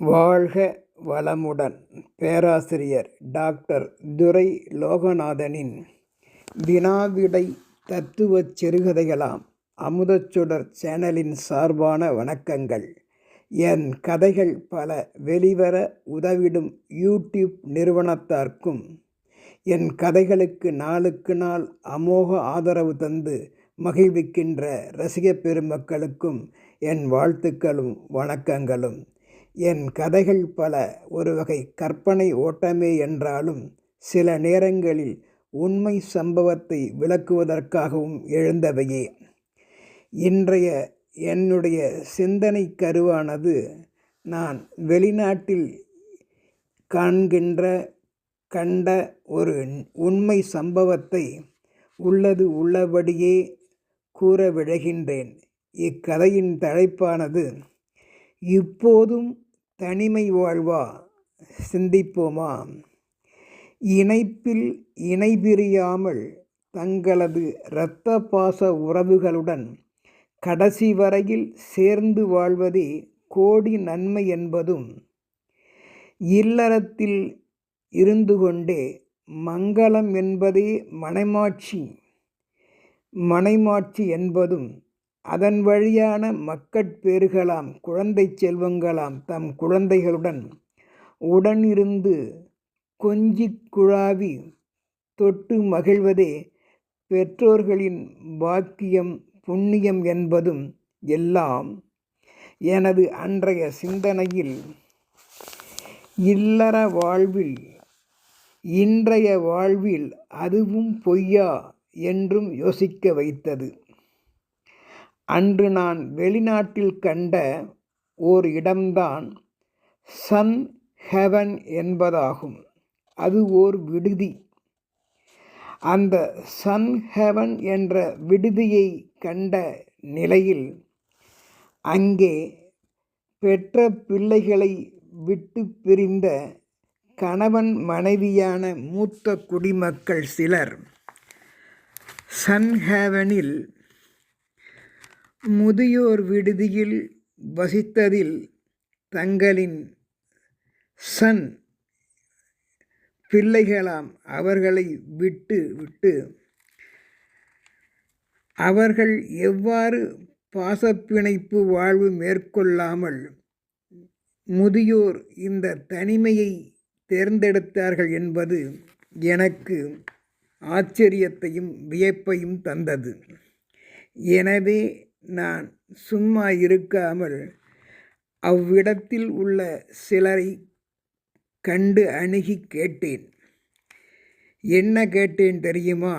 வாழ்க வளமுடன். பேராசிரியர் டாக்டர் துரை லோகநாதனின் வினாவிடை தத்துவச் சிறுகதைகளாம் அமுதச்சுடர் சேனலின் சார்பான வணக்கங்கள். என் கதைகள் பல வெளிவர உதவிடும் யூடியூப் நிறுவனத்தார்க்கும் என் கதைகளுக்கு நாளுக்கு நாள் அமோக ஆதரவு தந்து மகிழ்விக்கின்ற ரசிகப் பெருமக்களுக்கும் என் வாழ்த்துக்களும் வணக்கங்களும். என் கதைகள் பல. ஒரு வகை கற்பனை ஓட்டமே என்றாலும் சில நேரங்களில் உண்மை சம்பவத்தை விளக்குவதற்காகவும் எழுந்தவையே. இன்றைய என்னுடைய சிந்தனை கருவானது நான் வெளிநாட்டில் காண்கின்ற கண்ட ஒரு உண்மை சம்பவத்தை உள்ளது உள்ளபடியே கூற விழைகின்றேன். இக்கதையின் தலைப்பானது இப்போதும் தனிமை வாழ்வா? சிந்திப்போமா? இணைப்பில் இணை பிரியாமல் தங்களது இரத்த பாச உறவுகளுடன் கடைசி வரையில் சேர்ந்து வாழ்வதே கோடி நன்மை என்பதும் இல்லறத்தில் இருந்து கொண்டே மங்களம் என்பதே மனைமாட்சி. மனைமாட்சி என்பதும் அதன் வழியான மக்கட்பேறுகளாம் குழந்தை செல்வங்களாம் தம் குழந்தைகளுடன் உடனிருந்து கொஞ்சி குழாவி தொட்டு மகிழ்வதே பெற்றோர்களின் பாக்கியம் புண்ணியம் என்பதும் எல்லாம் எனது அன்றைய சிந்தனையில் இல்லற வாழ்வில் இன்றைய வாழ்வில் அதுவும் பொய்யா என்றும் யோசிக்க வைத்தது. அன்று நான் வெளிநாட்டில் கண்ட ஓர் இடம்தான் சன் ஹெவன் என்பதாகும். அது ஓர் விடுதி. அந்த சன் ஹெவன் என்ற விடுதியை கண்ட நிலையில் அங்கே பெற்ற பிள்ளைகளை விட்டு பிரிந்த கணவன் மனைவியான மூத்த குடிமக்கள் சிலர். சன்ஹேவனில் முதியோர் விடுதியில் வசித்ததில் தங்களின் சன் பிள்ளைகளாம் அவர்களை விட்டு விட்டு அவர்கள் எவ்வாறு பாசப்பிணைப்பு வாழ்வு மேற்கொள்ளாமல் முதியோர் இந்த தனிமையை தேர்ந்தெடுத்தார்கள் என்பது எனக்கு ஆச்சரியத்தையும் வியப்பையும் தந்தது. எனவே நான் சும்மா இருக்காமல் அவ்விடத்தில் உள்ள சிலரை கண்டு அணுகி கேட்டேன். என்ன கேட்டேன் தெரியுமா?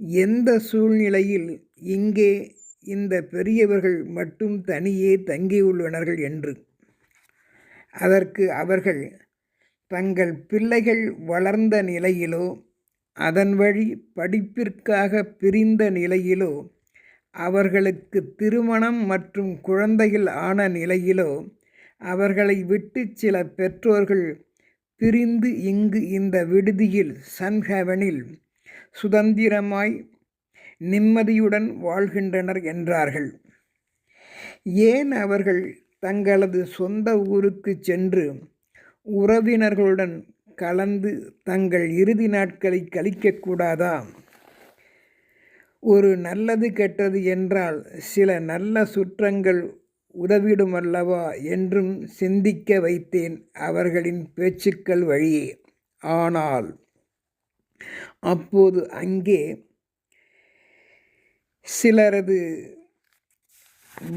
எந்த சூழ்நிலையில் இங்கே இந்த பெரியவர்கள் மட்டும் தனியே தங்கியுள்ளனர்கள் என்று. அதற்கு அவர்கள் தங்கள் பிள்ளைகள் வளர்ந்த நிலையிலோ அதன் வழி படிப்பிற்காக பிரிந்த நிலையிலோ அவர்களுக்கு திருமணம் மற்றும் குழந்தைகள் ஆன நிலையிலோ அவர்களை விட்டு சில பெற்றோர்கள் பிரிந்து இங்கு இந்த விடுதியில் சன்ஹெவனில் சுதந்திரமாய் நிம்மதியுடன் வாழ்கின்றனர் என்றார்கள். ஏன் அவர்கள் தங்களது சொந்த ஊருக்கு சென்று உறவினர்களுடன் கலந்து தங்கள் இறுதி நாட்களை கழிக்கக்கூடாதா ஒரு நல்லது கெட்டது என்றால் சில நல்ல சுற்றங்கள் உதவிடும் அல்லவா என்றும் சிந்திக்க வைத்தேன் அவர்களின் பேச்சுக்கள் வழியே. ஆனால் அப்போது அங்கே சிலரது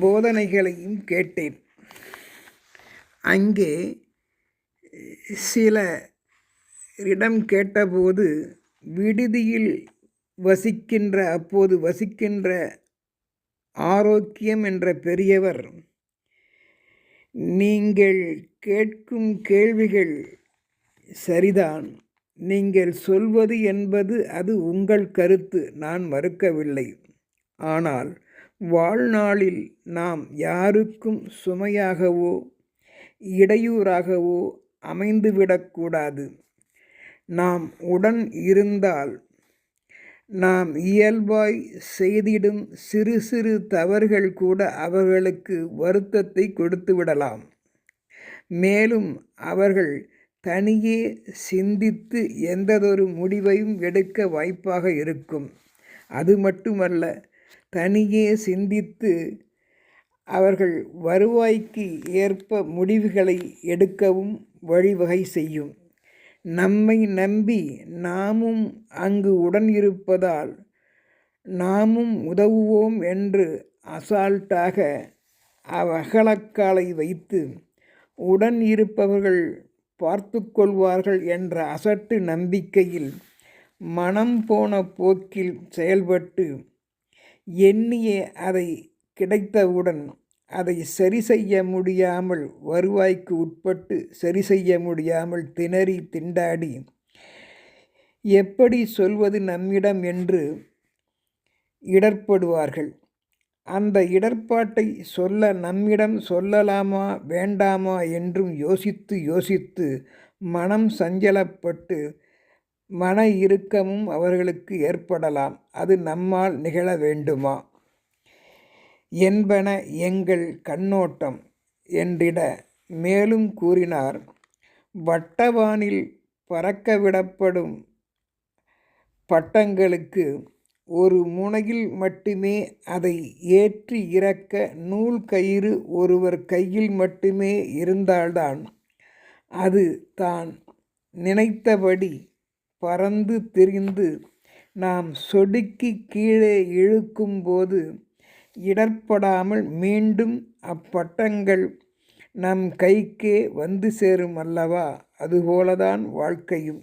போதனைகளையும் கேட்டேன். அங்கே சில இடம் கேட்டபோது விடுதியில் வசிக்கின்ற அப்போது வசிக்கின்ற ஆரோக்கியம் என்ற பெரியவர் நீங்கள் கேட்கும் கேள்விகள் சரிதான். நீங்கள் சொல்வது என்பது அது உங்கள் கருத்து நான் மறுக்கவில்லை. ஆனால் வாழ்நாளில் நாம் யாருக்கும் சுமையாகவோ இடையூறாகவோ அமைந்துவிடக்கூடாது. நாம் உடன் இருந்தால் நாம் இயல்பாய் செய்திடும் சிறு சிறு தவறுகள் கூட அவர்களுக்கு வருத்தத்தை கொடுத்து விடலாம். மேலும் அவர்கள் தனியே சிந்தித்து எந்ததொரு முடிவையும் எடுக்க வாய்ப்பாக இருக்கும். அது மட்டுமல்ல தனியே சிந்தித்து அவர்கள் வருவாய்க்கு ஏற்ப முடிவுகளை எடுக்கவும் வழிவகை செய்யும். நம்மை நம்பி நாமும் அங்கு உடன் இருப்பதால் நாமும் உதவுவோம் என்று அசால்ட்டாக அவ்வகலக்காலை வைத்து உடன் இருப்பவர்கள் பார்த்து கொள்வார்கள் என்ற அசட்டு நம்பிக்கையில் மனம் போன போக்கில் செயல்பட்டு எண்ணிய அதை கிடைத்தவுடன் அதை சரி செய்ய முடியாமல் வருவாய்க்கு உட்பட்டு சரி செய்ய முடியாமல் திணறி திண்டாடி எப்படி சொல்வது நம்மிடம்? என்று இடர்படுவார்கள் அந்த இடர்பாட்டை சொல்ல நம்மிடம் சொல்லலாமா வேண்டாமா என்றும் யோசித்து யோசித்து மனம் சஞ்சலப்பட்டு மன இறுக்கமும் அவர்களுக்கு ஏற்படலாம். அது நம்மால் நிகழ வேண்டுமா? என்பன எங்கள் கண்ணோட்டம் என்றிட மேலும் கூறினார். வட்டவானில் பறக்கவிடப்படும் பட்டங்களுக்கு ஒரு முனையில் மட்டுமே அதை ஏற்றி இறக்க நூல் கயிறு ஒருவர் கையில் மட்டுமே இருந்தால்தான் அது தான் நினைத்தபடி பறந்து திரிந்து நாம் சொடுக்கி கீழே இழுக்கும்போது இடர்படாமல் மீண்டும் அப்பட்டங்கள் நம் கைக்கே வந்து சேரும் அல்லவா? அதுபோலதான் வாழ்க்கையும்.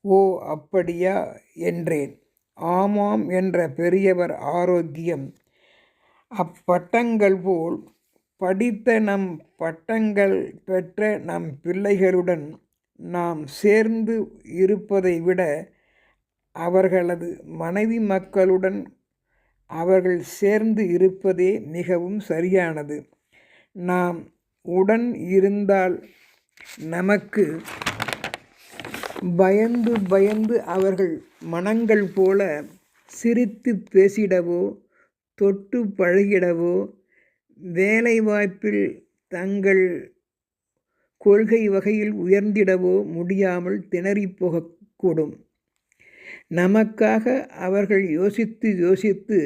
ஓ அப்படியா? என்றேன். ஆமாம் என்ற பெரியவர் ஆரோக்கியம். அப்பட்டங்கள் போல் படித்த நம் பட்டங்கள் பெற்ற நம் பிள்ளைகளுடன் நாம் சேர்ந்து இருப்பதை விட அவர்களது மனைவி மக்களுடன் அவர்கள் சேர்ந்து இருப்பதே மிகவும் சரியானது. நாம் உடன் இருந்தால் நமக்கு பயந்து பயந்து அவர்கள் மனங்கள் போல சிரித்து பேசிடவோ தொட்டு பழகிடவோ வேலைவாய்ப்பில் தங்கள் கொள்கை வகையில் உயர்ந்திடவோ முடியாமல் திணறிப் போகக்கூடும். நமக்காக அவர்கள் யோசித்து யோசித்து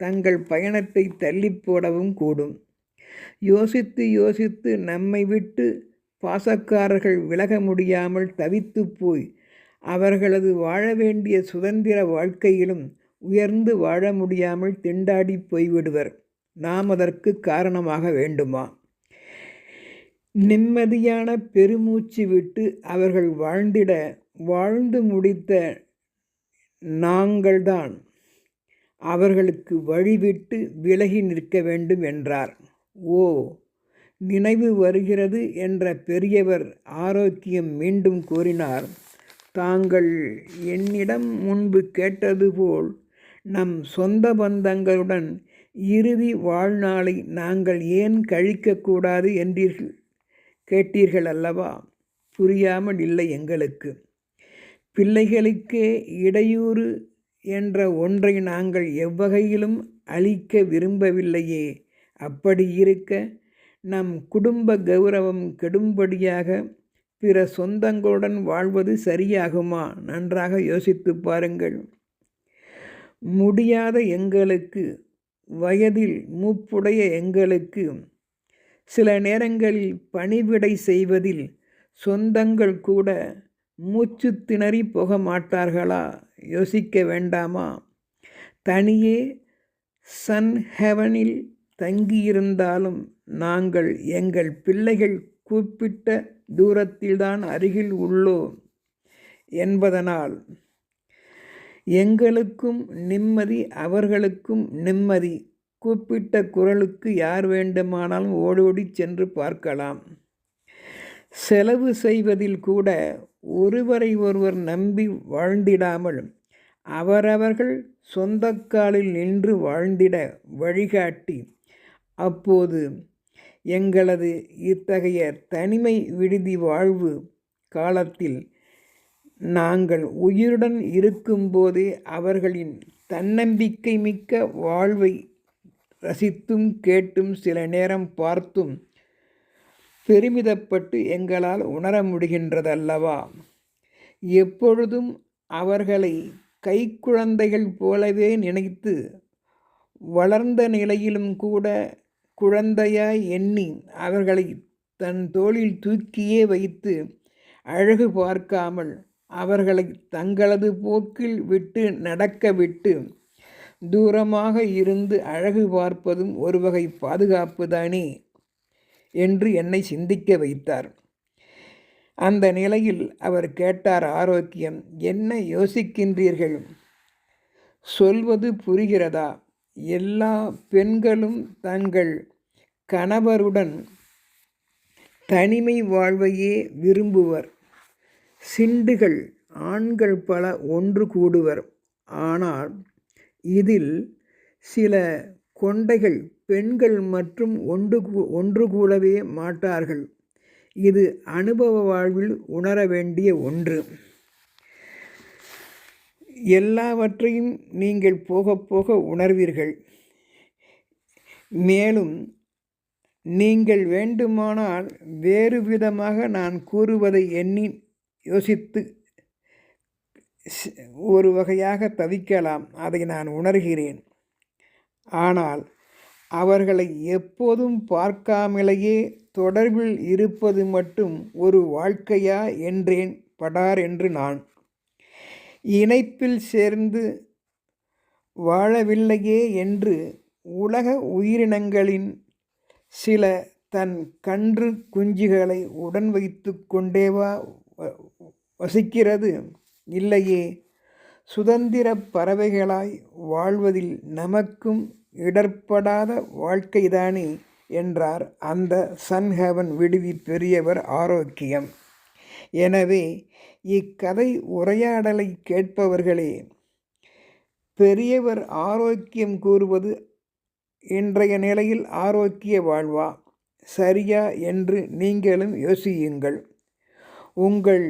தங்கள் பயணத்தை தள்ளி போடவும் கூடும். யோசித்து யோசித்து நம்மை விட்டு பாசக்காரர்கள் விலக முடியாமல் தவித்து போய் அவர்களது வாழ வேண்டிய சுதந்திர வாழ்க்கையிலும் உயர்ந்து வாழ முடியாமல் திண்டாடி போய்விடுவர். நாம் அதற்கு காரணமாக வேண்டுமா? நிம்மதியான பெருமூச்சு விட்டு அவர்கள் வாழ்ந்திட வாழ்ந்து முடித்த நாங்கள்தான் அவர்களுக்கு வழிவிட்டு விலகி நிற்க வேண்டும் என்றார். ஓ நினைவு வருகிறது என்ற பெரியவர் ஆரோக்கியம் மீண்டும் கூறினார். தாங்கள் என்னிடம் முன்பு கேட்டது போல் நம் சொந்த பந்தங்களுடன் இறுதி வாழ்நாளை நாங்கள் ஏன் கழிக்கக்கூடாது என்றீர்கள்? கேட்டீர்கள் அல்லவா புரியாமல் இல்லை எங்களுக்கு. பிள்ளைகளுக்கே இடையூறு என்ற ஒன்றை நாங்கள் எவ்வகையிலும் அளிக்க விரும்பவில்லையே. அப்படி இருக்க நம் குடும்ப கௌரவம் கெடும்படியாக பிற சொந்தங்களுடன் வாழ்வது சரியாகுமா? நன்றாக யோசித்து பாருங்கள். முடியாத எங்களுக்கு வயதில் மூப்புடைய எங்களுக்கு சில நேரங்களில் பணிவிடை செய்வதில் சொந்தங்கள் கூட மூச்சு திணறி போக மாட்டார்களா? யோசிக்க வேண்டாமா? தனியே சன் ஹெவனில் தங்கியிருந்தாலும் நாங்கள் எங்கள் பிள்ளைகள் கூப்பிட்ட தூரத்தில்தான் அருகில் உள்ளோம் என்பதனால். எங்களுக்கும் நிம்மதி அவர்களுக்கும் நிம்மதி. கூப்பிட்ட குரலுக்கு யார் வேண்டுமானாலும் ஓடோடி சென்று பார்க்கலாம். செலவு செய்வதில் கூட ஒருவரை ஒருவர் நம்பி வாழ்ந்திடாமல் அவரவர்கள் சொந்தக்காலில் நின்று வாழ்ந்திட வழிகாட்டி. அப்போது எங்களது இத்தகைய தனிமை விடுதி வாழ்வு காலத்தில் நாங்கள் உயிருடன் இருக்கும்போதே அவர்களின் தன்னம்பிக்கை மிக்க வாழ்வை ரசித்தும் கேட்டும் சில நேரம் பார்த்தும் பெருமிதப்பட்டு எங்களால் உணர முடிகின்றதல்லவா? எப்பொழுதும் அவர்களை கைக்குழந்தைகள் போலவே நினைத்து வளர்ந்த நிலையிலும் கூட குழந்தையாய் எண்ணி அவர்களை தன் தோளில் தூக்கியே வைத்து அழகு பார்க்காமல் அவர்களை தங்களது போக்கில் விட்டு நடக்க விட்டு தூரமாக இருந்து அழகு பார்ப்பதும் ஒரு வகை பாதுகாப்பு தானே? என்று என்னை சிந்திக்க வைத்தார். அந்த நிலையில் அவர் கேட்டார் ஆரோக்கியம் என்ன யோசிக்கின்றீர்கள்? சொல்வது புரிகிறதா? எல்லா பெண்களும் தங்கள் கணவருடன் தனிமை வாழ்வையே விரும்புவர். சிண்டுகள் ஆண்கள் பல ஒன்று கூடுவர். ஆனால் இதில் சில கொண்டைகள் பெண்கள் மற்றும் ஒன்று ஒன்று கூடவே மாட்டார்கள். இது அனுபவ வாழ்வில் உணர வேண்டிய ஒன்று. எல்லாவற்றையும் நீங்கள் போக போக உணர்வீர்கள். மேலும் நீங்கள் வேண்டுமானால் வேறு விதமாக நான் கூறுவதை எண்ணி யோசித்து ஒரு வகையாக தவிக்கலாம். அதை நான் உணர்கிறேன். ஆனால் அவர்களை எப்போதும் பார்க்காமலேயே தொடர்பில் இருப்பது மட்டும் ஒரு வாழ்க்கையா என்றேன் படார் என்று நான். இணைப்பில் சேர்ந்து வாழவில்லையே என்று உலக உயிரினங்களின் சில தன் கன்று குஞ்சுகளை உடன் வைத்து கொண்டேவா வசிக்கிறது? இல்லையே. சுதந்திர பறவைகளாய் வாழ்வதில் நமக்கும் இடர்படாத வாழ்க்கைதானே? என்றார் அந்த சன்ஹேவன் விடுவி பெரியவர் ஆரோக்கியம். எனவே இக்கதை உரையாடலை கேட்பவர்களே பெரியவர் ஆரோக்கியம் கூறுவது இன்றைய நிலையில் ஆரோக்கிய வாழ்வா? சரியா என்று நீங்களும் யோசியுங்கள். உங்கள்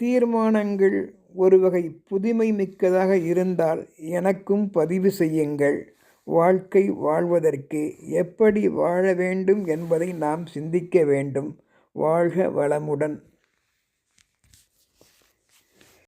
தீர்மானங்கள் ஒரு வகை புதுமை மிக்கதாக இருந்தால் எனக்கும் பதிவு செய்யுங்கள். வாழ்க்கை வாழ்வதற்கு எப்படி வாழ வேண்டும் என்பதை நாம் சிந்திக்க வேண்டும். வாழ்க வளமுடன்.